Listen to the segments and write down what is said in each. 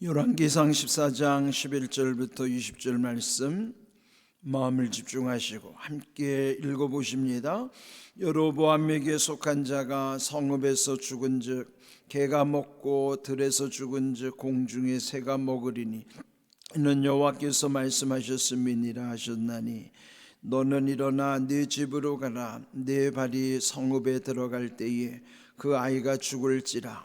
열왕기상 14장 11절부터 20절 말씀 마음을 집중하시고 함께 읽어 보십니다. 여로보암에게 속한 자가 성읍에서 죽은즉 개가 먹고 들에서 죽은즉 공중에 새가 먹으리니 이는 여호와께서 말씀하셨음이니라 하셨나니 너는 일어나 네 집으로 가라 네 발이 성읍에 들어갈 때에 그 아이가 죽을지라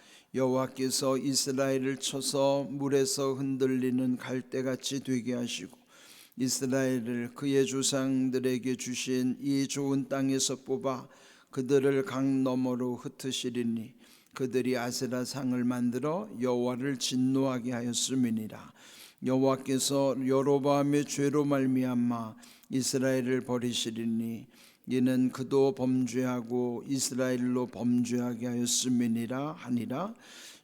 여호와께서 이스라엘을 쳐서 물에서 흔들리는 갈대같이 되게 하시고 이스라엘을 그의 조상들에게 주신 이 좋은 땅에서 뽑아 그들을 강 너머로 흩으시리니 그들이 아세라 상을 만들어 여호와를 진노하게 하였음이니라. 여호와께서 여로보암의 죄로 말미암아 이스라엘을 버리시리니 이는 그도 범죄하고 이스라엘로 범죄하게 하였음이니라 하니라.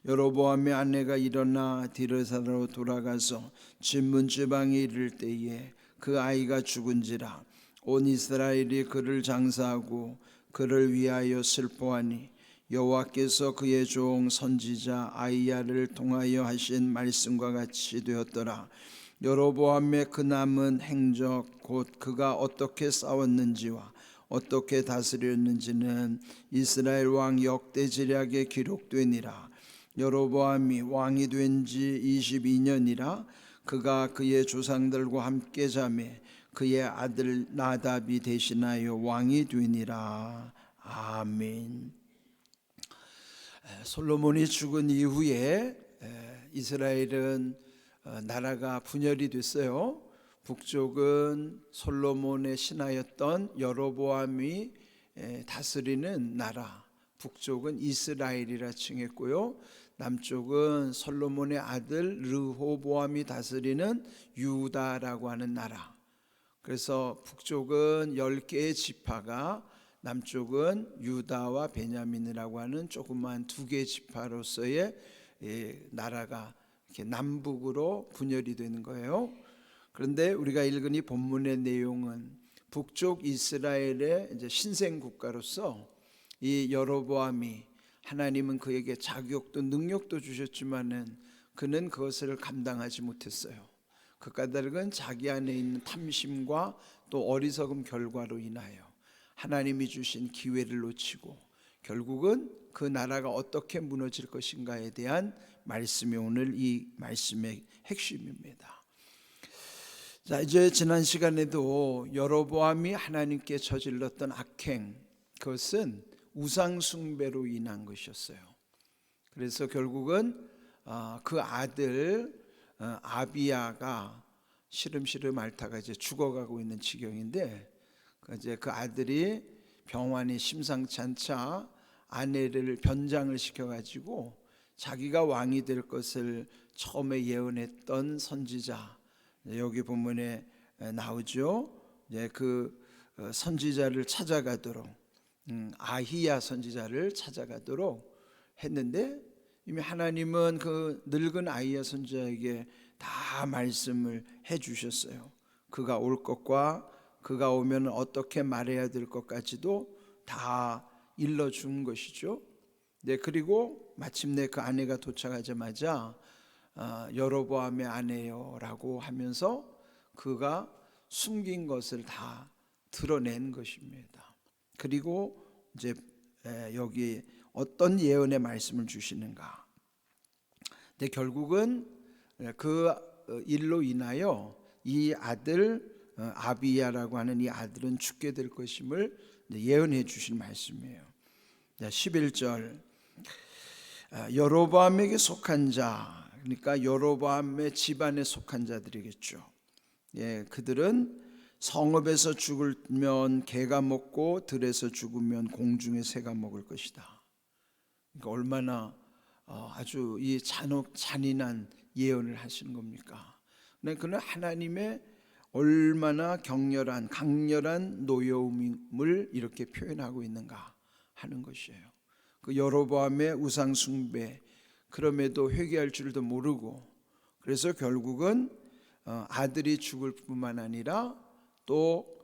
여로보암의 아내가 일어나 디르사로 돌아가서 진문 지방에 이를 때에 그 아이가 죽은지라. 온 이스라엘이 그를 장사하고 그를 위하여 슬퍼하니 여호와께서 그의 종 선지자 아이야를 통하여 하신 말씀과 같이 되었더라. 여로보암의 그 남은 행적 곧 그가 어떻게 싸웠는지와 어떻게 다스렸는지는 이스라엘 왕 역대지략에 기록되니라 여로보암이 왕이 된 지 22년이라 그가 그의 조상들과 함께 잠에 그의 아들 나답이 대신하여 왕이 되니라 아멘. 솔로몬이 죽은 이후에 이스라엘은 어, 나라가 분열이 됐어요. 북쪽은 솔로몬의 신하였던 여로보암이 다스리는 나라, 북쪽은 이스라엘이라 칭했고요. 남쪽은 솔로몬의 아들 르호보암이 다스리는 유다라고 하는 나라. 그래서 북쪽은 10개의 지파가 남쪽은 유다와 베냐민이라고 하는 조그만 두 개의 지파로서의 나라가 이렇게 남북으로 분열이 되는 거예요. 그런데 우리가 읽은 이 본문의 내용은 북쪽 이스라엘의 이제 신생 국가로서 이 여로보암이 하나님은 그에게 자격도 능력도 주셨지만은 그는 그것을 감당하지 못했어요. 그 까닭은 자기 안에 있는 탐심과 또 어리석음 결과로 인하여 하나님이 주신 기회를 놓치고 결국은 그 나라가 어떻게 무너질 것인가에 대한 말씀이 오늘 이 말씀의 핵심입니다. 자, 이제 지난 시간에도 여로보암이 하나님께 저질렀던 악행 그것은 우상 숭배로 인한 것이었어요. 그래서 결국은 어, 그 아들 어, 아비야가 시름시름 앓다가 이제 죽어가고 있는 지경인데 그 이제 그 아들이 병환이 심상치 않자 아내를 변장을 시켜가지고 자기가 왕이 될 것을 처음에 예언했던 선지자 여기 본문에 나오죠. 이제 그 어, 선지자를 찾아가도록 음, 아히야 선지자를 찾아가도록 했는데 이미 하나님은 그 늙은 아히야 선지자에게 다 말씀을 해 주셨어요. 그가 올 것과 그가 오면 어떻게 말해야 될 것까지도 다 일러 준 것이죠. 네, 그리고 마침내 그 아내가 도착하자마자 어, 여로보암의 아내요라고 하면서 그가 숨긴 것을 다 드러낸 것입니다. 그리고 이제 여기 어떤 예언의 말씀을 주시는가? 근데 결국은 그 어, 일로 인하여 이 아들 어, 아비야라고 하는 이 아들은 죽게 될 것임을 예언해 주신 말씀이에요. 11절 여로보암에게 속한 자 그러니까 여로보암의 집안에 속한 자들이겠죠. 예, 그들은 성읍에서 죽으면 개가 먹고 들에서 죽으면 공중에 새가 먹을 것이다. 그러니까 얼마나 어, 아주 이 잔혹 잔인한 예언을 하시는 겁니까? 네, 그는 하나님의 얼마나 격렬한 강렬한 노여움을 이렇게 표현하고 있는가 하는 것이에요. 그 여로보암의 우상 숭배 그럼에도 회개할 줄도 모르고 그래서 결국은 어, 아들이 죽을 뿐만 아니라 또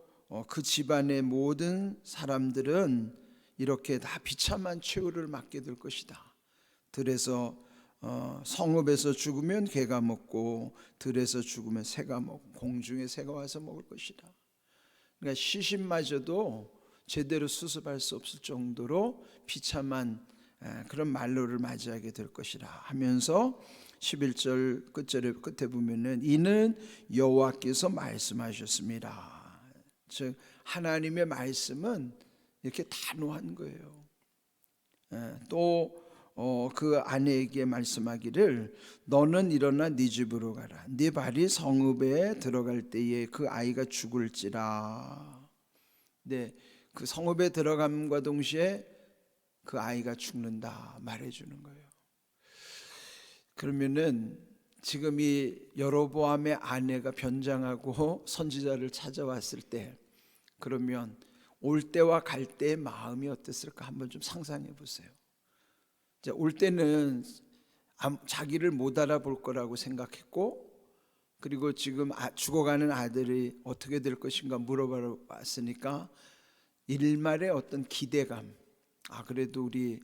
그 집안의 모든 사람들은 이렇게 다 비참한 최후를 맞게 될 것이다. 들에서 어, 성읍에서 죽으면 개가 먹고 들에서 죽으면 새가 먹고 공중에 새가 와서 먹을 것이다. 그러니까 시신마저도 제대로 수습할 수 없을 정도로 비참한 에, 그런 말로를 맞이하게 될 것이라 하면서 11절 끝절에 끝에 보면은 이는 여호와께서 말씀하셨습니다. 즉 하나님의 말씀은 이렇게 단호한 거예요. 예, 또그 아내에게 말씀하기를 너는 일어나 네 집으로 가라. 네 발이 성읍에 들어갈 때에 그 아이가 죽을지라. 네, 그 성읍에 들어감과 동시에 그 아이가 죽는다 말해주는 거예요. 그러면은 지금 이 여로보암의 아내가 변장하고 선지자를 찾아왔을 때 그러면 올 때와 갈 때의 마음이 어땠을까 한번 좀 상상해 보세요. 올 때는 자기를 못 알아볼 거라고 생각했고 그리고 지금 아, 죽어가는 아들이 어떻게 될 것인가 물어보러 왔으니까 일말의 어떤 기대감 아 그래도 우리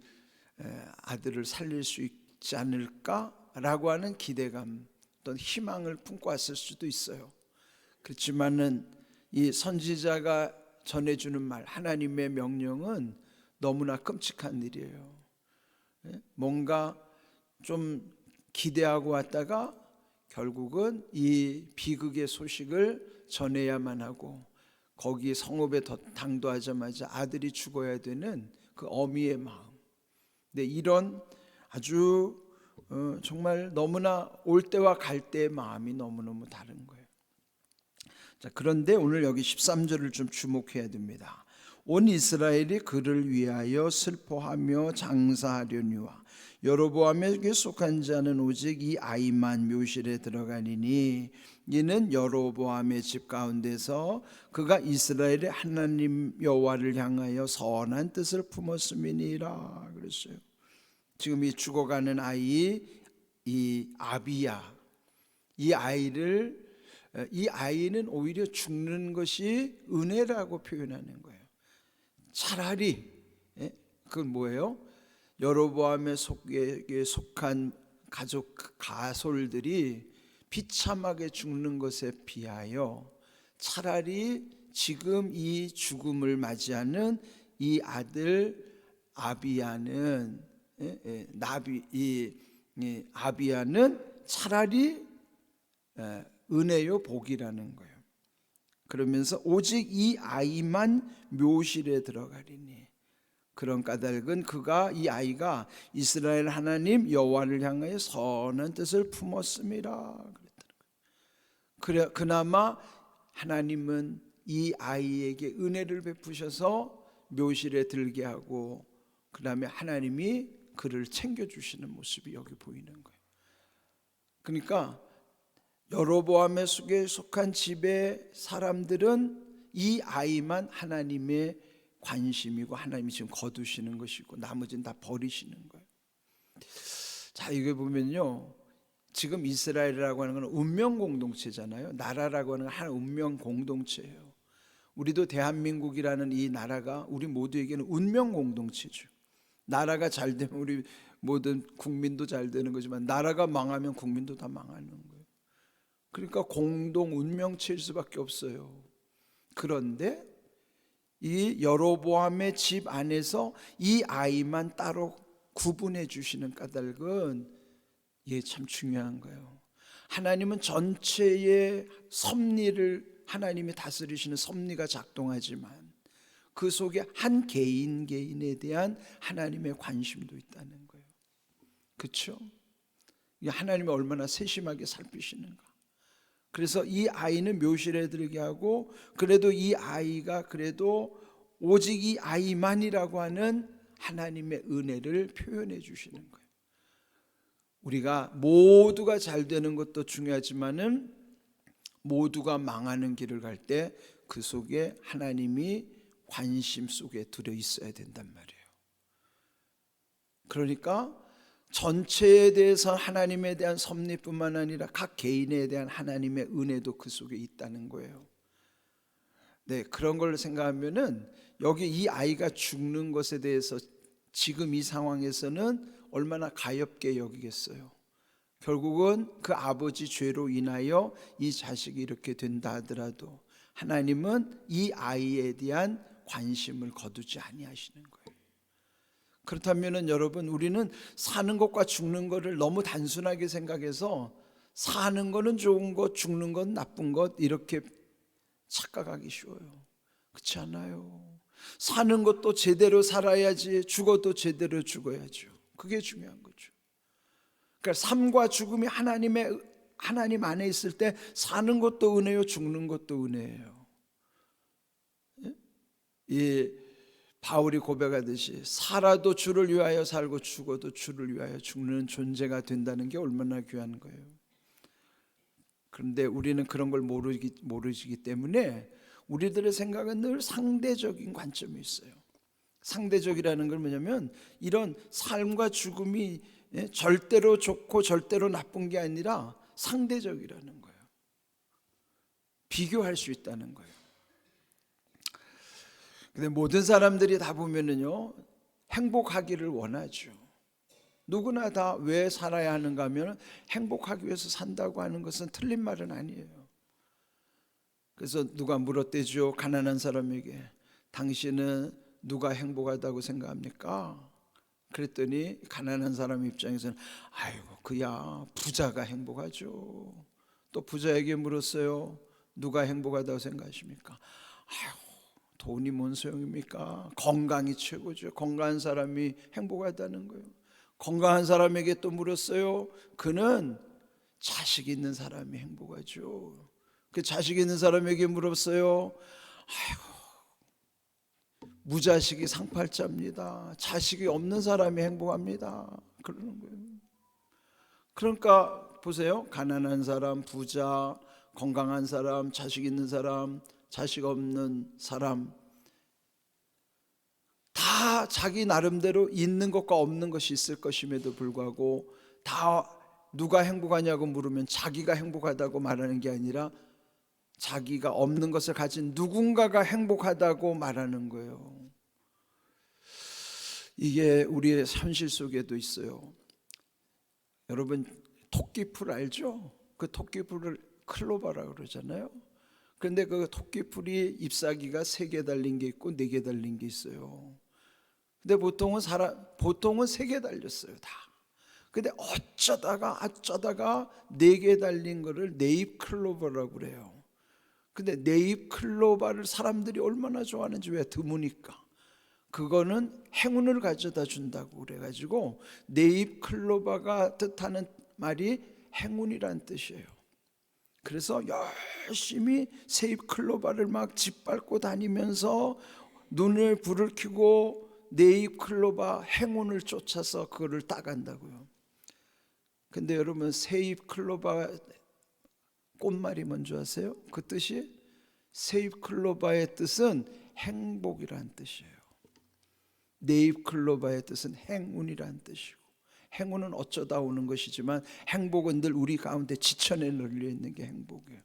아들을 살릴 수 있지 않을까라고 하는 기대감 어떤 희망을 품고 왔을 수도 있어요. 그렇지만은 이 선지자가 전해주는 말 하나님의 명령은 너무나 끔찍한 일이에요. 예? 뭔가 좀 기대하고 왔다가 결국은 이 비극의 소식을 전해야만 하고 거기 성읍에 당도하자마자 아들이 죽어야 되는 그 어미의 마음. 근데 이런 아주 어, 정말 너무나 올 때와 갈 때의 마음이 너무너무 다른 거예요. 자, 그런데 오늘 여기 13절을 좀 주목해야 됩니다. 온 이스라엘이 그를 위하여 슬퍼하며 장사하려니와 여로보암에게 속한 자는 오직 이 아이만 묘실에 들어가니니 이는 여로보암의 집 가운데서 그가 이스라엘의 하나님 여호와를 향하여 선한 뜻을 품었음이니라 그랬어요. 지금 이 죽어가는 아이 이 아비야 이 아이를 이 아이는 오히려 죽는 것이 은혜라고 표현하는 거예요. 차라리 예? 그건 뭐예요? 여로보암의 속에 속한 가족 가솔들이 비참하게 죽는 것에 비하여 차라리 지금 이 죽음을 맞이하는 이 아들 아비야는 예? 예, 나비 이 아비야는 차라리 은혜요 복이라는 거예요. 그러면서 오직 이 아이만 묘실에 들어가리니 그런 까닭은 그가 이 아이가 이스라엘 하나님 여호와를 향하여 선한 뜻을 품었습니다. 거예요. 그래 그나마 하나님은 이 아이에게 은혜를 베푸셔서 묘실에 들게 하고 그다음에 하나님이 그를 챙겨 주시는 모습이 여기 보이는 거예요. 그러니까 여로보암의 속에 속한 집의 사람들은 이 아이만 하나님의 관심이고 하나님이 지금 거두시는 것이고 나머지는 다 버리시는 거예요. 자, 이게 보면요. 지금 이스라엘이라고 하는 건 운명 공동체잖아요. 나라라고 하는 건 하나 운명 공동체예요. 우리도 대한민국이라는 이 나라가 우리 모두에게는 운명 공동체죠. 나라가 잘 되면 우리 모든 국민도 잘 되는 거지만 나라가 망하면 국민도 다 망하는 거예요. 그러니까 공동 운명체일 수밖에 없어요. 그런데 이 여로보암의 집 안에서 이 아이만 따로 구분해 주시는 까닭은 예, 참 중요한 거예요. 하나님은 전체의 섭리를 하나님이 다스리시는 섭리가 작동하지만 그 속에 한 개인 개인에 대한 하나님의 관심도 있다는 거예요. 그렇죠? 하나님이 얼마나 세심하게 살피시는가. 그래서 이 아이는 묘실에 들게 하고 그래도 이 아이가 그래도 오직 이 아이만이라고 하는 하나님의 은혜를 표현해 주시는 거예요. 우리가 모두가 잘 되는 것도 중요하지만은 모두가 망하는 길을 갈 때 그 속에 하나님이 관심 속에 들어 있어야 된단 말이에요. 그러니까 전체에 대해서 하나님에 대한 섭리뿐만 아니라 각 개인에 대한 하나님의 은혜도 그 속에 있다는 거예요. 네, 그런 걸 생각하면은 여기 이 아이가 죽는 것에 대해서 지금 이 상황에서는 얼마나 가엽게 여기겠어요. 결국은 그 아버지 죄로 인하여 이 자식이 이렇게 된다 하더라도 하나님은 이 아이에 대한 관심을 거두지 아니하시는 거예요. 그렇다면은 여러분 우리는 사는 것과 죽는 것을 너무 단순하게 생각해서 사는 거는 좋은 것, 죽는 건 나쁜 것 이렇게 착각하기 쉬워요. 그렇지 않아요. 사는 것도 제대로 살아야지 죽어도 제대로 죽어야죠. 그게 중요한 거죠. 그러니까 삶과 죽음이 하나님의 하나님 안에 있을 때 사는 것도 은혜요, 죽는 것도 은혜예요. 예? 이 바울이 고백하듯이 살아도 주를 위하여 살고 죽어도 주를 위하여 죽는 존재가 된다는 게 얼마나 귀한 거예요. 그런데 우리는 그런 걸 모르기 모르시기 때문에 우리들의 생각은 늘 상대적인 관점이 있어요. 상대적이라는 건 뭐냐면 이런 삶과 죽음이 예, 절대로 좋고 절대로 나쁜 게 아니라 상대적이라는 거예요. 비교할 수 있다는 거예요. 근데 모든 사람들이 다 보면은요, 행복하기를 원하죠. 누구나 다 왜 살아야 하는가 하면 행복하기 위해서 산다고 하는 것은 틀린 말은 아니에요. 그래서 누가 물었대죠. 가난한 사람에게 당신은 누가 행복하다고 생각합니까? 그랬더니 가난한 사람 입장에서는 아이고 그야 부자가 행복하죠. 또 부자에게 물었어요. 누가 행복하다고 생각하십니까? 아이고 돈이 뭔 소용입니까? 건강이 최고죠. 건강한 사람이 행복하다는 거예요. 건강한 사람에게 또 물었어요. 그는 자식 있는 사람이 행복하죠. 그 자식 있는 사람에게 물었어요. 아이고 무자식이 상팔자입니다. 자식이 없는 사람이 행복합니다. 그러는 거예요. 그러니까 보세요. 가난한 사람, 부자, 건강한 사람, 자식 있는 사람, 자식 없는 사람 다 자기 나름대로 있는 것과 없는 것이 있을 것임에도 불구하고 다 누가 행복하냐고 물으면 자기가 행복하다고 말하는 게 아니라 자기가 없는 것을 가진 누군가가 행복하다고 말하는 거예요. 이게 우리의 현실 속에도 있어요. 여러분 토끼풀 알죠? 그 토끼풀을 클로바라 그러잖아요. 그런데 그 토끼풀이 잎사귀가 세 개 달린 게 있고 네 개 달린 게 있어요. 근데 보통은 사람 보통은 세 개 달렸어요 다. 근데 어쩌다가 어쩌다가 네 개 달린 거를 네잎 클로버라고 그래요. 근데 네잎 클로바를 사람들이 얼마나 좋아하는지 왜 드무니까. 그거는 행운을 가져다 준다고 그래 가지고 네잎 클로바가 뜻하는 말이 행운이란 뜻이에요. 그래서 열심히 세잎 클로바를 막 짓밟고 다니면서 눈을 불을 켜고 네잎 클로바 행운을 쫓아서 그거를 따간다고요. 근데 여러분 세잎 클로바 꽃말이 뭔지 아세요? 그 뜻이 세잎 클로바의 뜻은 행복이란 뜻이에요. 네잎 클로바의 뜻은 행운이란 뜻이고 행운은 어쩌다 오는 것이지만 행복은 늘 우리 가운데 지천에 널려 있는 게 행복이에요.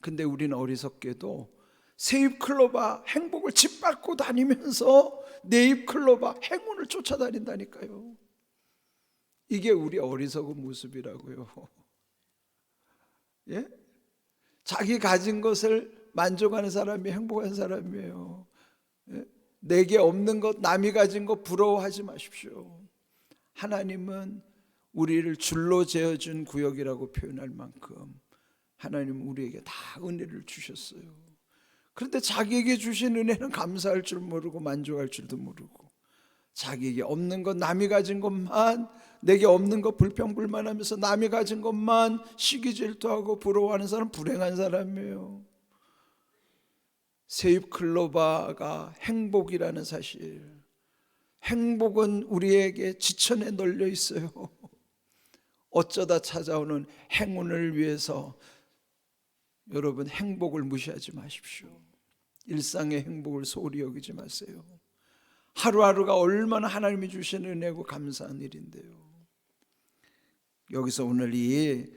근데 우리는 어리석게도 세잎 클로바 행복을 짓밟고 다니면서 네잎 클로바 행운을 쫓아다닌다니까요. 이게 우리 어리석은 모습이라고요. 예? 자기 가진 것을 만족하는 사람이 행복한 사람이에요. 예? 내게 없는 것, 남이 가진 것 부러워하지 마십시오. 하나님은 우리를 줄로 재어준 구역이라고 표현할 만큼 하나님 우리에게 다 은혜를 주셨어요. 그런데 자기에게 주신 은혜는 감사할 줄 모르고 만족할 줄도 모르고 자기에게 없는 것 남이 가진 것만 내게 없는 것 불평불만하면서 남이 가진 것만 시기 질투하고 부러워하는 사람 불행한 사람이에요. 세입 클로바가 행복이라는 사실. 행복은 우리에게 지천에 널려 있어요. 어쩌다 찾아오는 행운을 위해서 여러분 행복을 무시하지 마십시오. 일상의 행복을 소홀히 여기지 마세요. 하루하루가 얼마나 하나님이 주시는 은혜고 감사한 일인데요. 여기서 오늘 이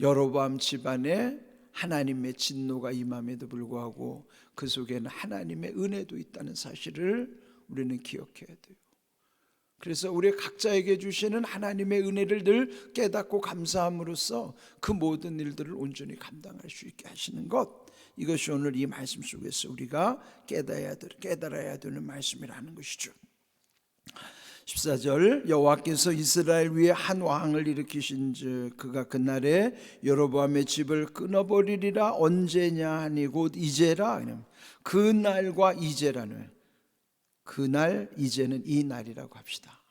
여로보암 집안에 하나님의 진노가 임함에도 불구하고 그 속에는 하나님의 은혜도 있다는 사실을 우리는 기억해야 돼요. 그래서 우리 각자에게 주시는 하나님의 은혜를 늘 깨닫고 감사함으로써 그 모든 일들을 온전히 감당할 수 있게 하시는 것. 이것이 오늘 이 말씀 속에서 우리가 깨달아야 될 깨달아야 되는 말씀이라는 것이죠. 14절 여호와께서 이스라엘 위에 한 왕을 일으키신즉 그가 그날에 여로보암의 집을 끊어버리리라. 언제냐 하니 곧 이제라. 그날과 이제라는 그날 이제는 이 날이라고 합시다.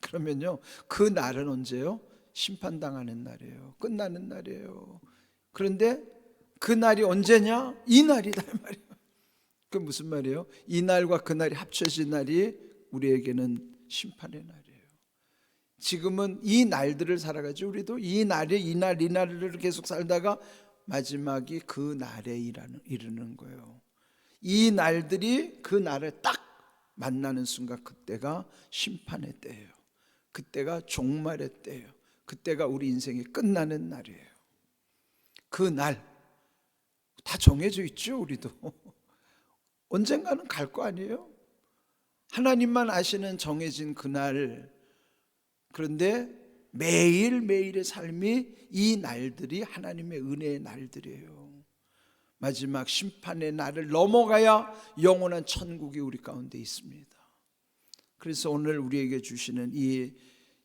그러면요 그 날은 언제요? 심판당하는 날이에요. 끝나는 날이에요. 그런데 그 날이 언제냐? 이 날이다 이 말이에요. 그 무슨 말이에요? 이 날과 그 날이 합쳐진 날이 우리에게는 심판의 날이에요. 지금은 이 날들을 살아가죠. 우리도 이 날에 이 날, 이 날을 계속 살다가 마지막이 그 날에 이르는 거예요. 이 날들이 그 날에 딱 만나는 순간 그때가 심판의 때예요. 그때가 종말의 때예요. 그때가 우리 인생이 끝나는 날이에요. 그 날, 다 정해져 있죠, 우리도. 언젠가는 갈 거 아니에요? 하나님만 아시는 정해진 그날 그런데 매일매일의 삶이 이 날들이 하나님의 은혜의 날들이에요. 마지막 심판의 날을 넘어가야 영원한 천국이 우리 가운데 있습니다. 그래서 오늘 우리에게 주시는 이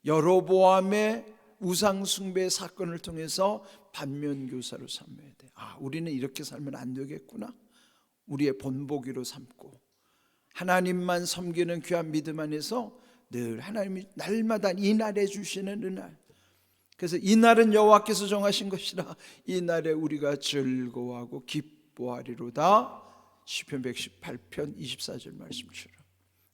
여로보암의 우상 숭배 사건을 통해서 반면 교사로 삼아야 돼. 아, 우리는 이렇게 살면 안 되겠구나. 우리의 본보기로 삼고 하나님만 섬기는 귀한 믿음 안에서 늘 하나님이 날마다 이 날에 주시는 은날. 그래서 이 날은 여호와께서 정하신 것이라 이 날에 우리가 즐거워하고 기뻐 하리로다. 시편 118편 24절 말씀처럼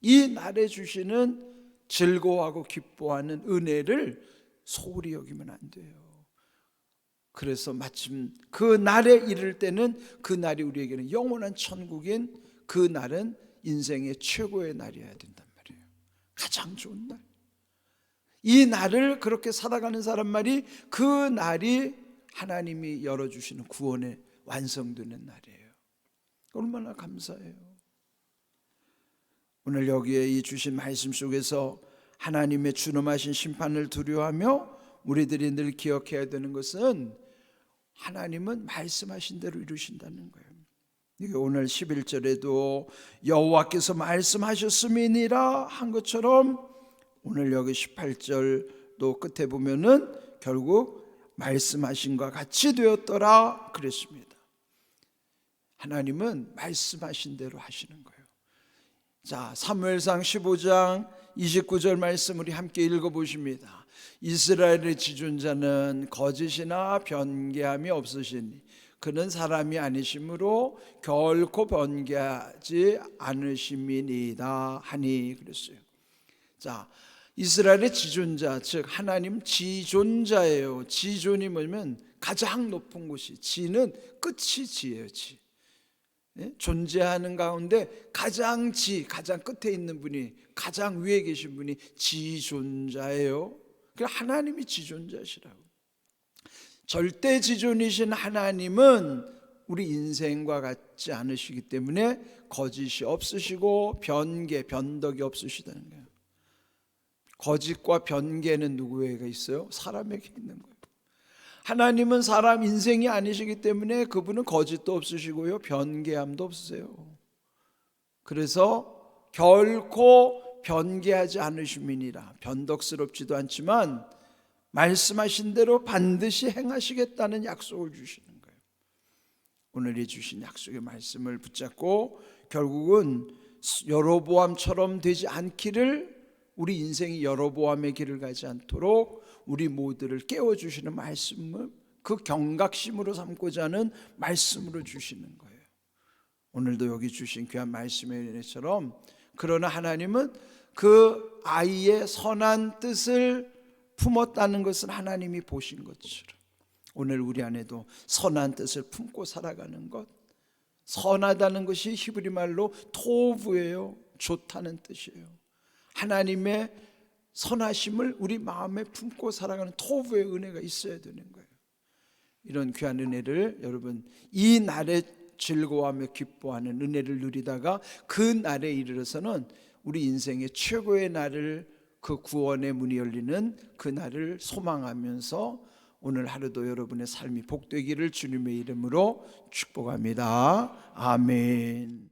이 날에 주시는 즐거워하고 기뻐하는 은혜를 소홀히 여기면 안 돼요. 그래서 마침 그 날에 이를 때는 그 날이 우리에게는 영원한 천국인 그 날은 인생의 최고의 날이어야 된단 말이에요. 가장 좋은 날. 이 날을 그렇게 살아가는 사람 말이 그 날이 하나님이 열어주시는 구원의 완성되는 날이에요. 얼마나 감사해요. 오늘 여기에 이 주신 말씀 속에서 하나님의 준엄하신 심판을 두려워하며 우리들이 늘 기억해야 되는 것은 하나님은 말씀하신 대로 이루신다는 거예요. 이게 오늘 11절에도 여호와께서 말씀하셨음이니라 한 것처럼 오늘 여기 18절도 끝에 보면은 결국 말씀하신 것 같이 되었더라 그랬습니다. 하나님은 말씀하신 대로 하시는 거예요. 자, 사무엘상 15장 29절 말씀 우리 함께 읽어 보십니다. 이스라엘의 지존자는 거짓이나 변개함이 없으시니 그는 사람이 아니심으로 결코 번개하지 않으심이니이다 하니 그랬어요. 자, 이스라엘의 지존자 즉 하나님 지존자예요. 지존이 뭐냐면 가장 높은 곳이 지는 끝이 지예요. 지. 예? 존재하는 가운데 가장 지 가장 끝에 있는 분이 가장 위에 계신 분이 지존자예요. 그 하나님이 지존자시라고. 절대 지존이신 하나님은 우리 인생과 같지 않으시기 때문에 거짓이 없으시고 변개, 변덕이 없으시다는 거예요. 거짓과 변개는 누구에게 있어요? 사람에게 있는 거예요. 하나님은 사람 인생이 아니시기 때문에 그분은 거짓도 없으시고요. 변개함도 없으세요. 그래서 결코 변개하지 않으심이니라. 변덕스럽지도 않지만 말씀하신 대로 반드시 행하시겠다는 약속을 주시는 거예요. 오늘 이 주신 약속의 말씀을 붙잡고 결국은 여로보암처럼 되지 않기를 우리 인생이 여로보암의 길을 가지 않도록 우리 모두를 깨워 주시는 말씀을 그 경각심으로 삼고자 하는 말씀으로 주시는 거예요. 오늘도 여기 주신 귀한 말씀의 은혜처럼 그러나 하나님은 그 아이의 선한 뜻을 품었다는 것은 하나님이 보신 것처럼 오늘 우리 안에도 선한 뜻을 품고 살아가는 것 선하다는 것이 히브리 말로 토부예요. 좋다는 뜻이에요. 하나님의 선하심을 우리 마음에 품고 살아가는 토부의 은혜가 있어야 되는 거예요. 이런 귀한 은혜를 여러분 이 날에 즐거워하며 기뻐하는 은혜를 누리다가 그 날에 이르러서는 우리 인생의 최고의 날을 그 구원의 문이 열리는 그 날을 소망하면서 오늘 하루도 여러분의 삶이 복되기를 주님의 이름으로 축복합니다. 아멘.